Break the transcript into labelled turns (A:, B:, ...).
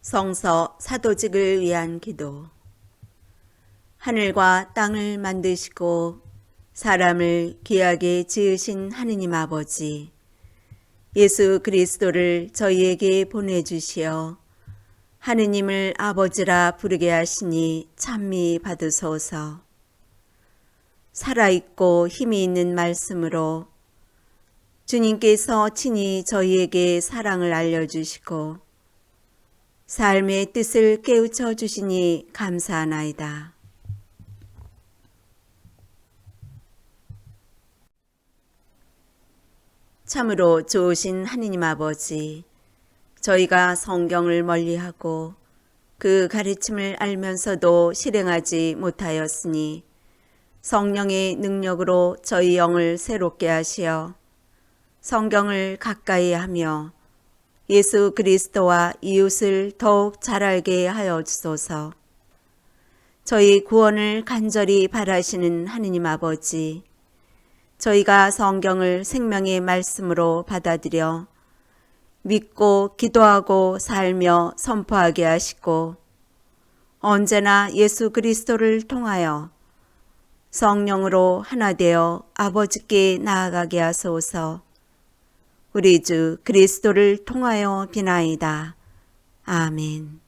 A: 성서 사도직을 위한 기도. 하늘과 땅을 만드시고 사람을 귀하게 지으신 하느님 아버지, 예수 그리스도를 저희에게 보내주시어 하느님을 아버지라 부르게 하시니 찬미 받으소서. 살아있고 힘이 있는 말씀으로 주님께서 친히 저희에게 사랑을 알려주시고 삶의 뜻을 깨우쳐 주시니 감사하나이다. 참으로 좋으신 하느님 아버지, 저희가 성경을 멀리하고 그 가르침을 알면서도 실행하지 못하였으니 성령의 능력으로 저희 영을 새롭게 하시어 성경을 가까이 하며 예수 그리스도와 이웃을 더욱 잘 알게 하여 주소서. 저희 구원을 간절히 바라시는 하느님 아버지, 저희가 성경을 생명의 말씀으로 받아들여 믿고 기도하고 살며 선포하게 하시고 언제나 예수 그리스도를 통하여 성령으로 하나 되어 아버지께 나아가게 하소서. 우리 주 그리스도를 통하여 비나이다. 아멘.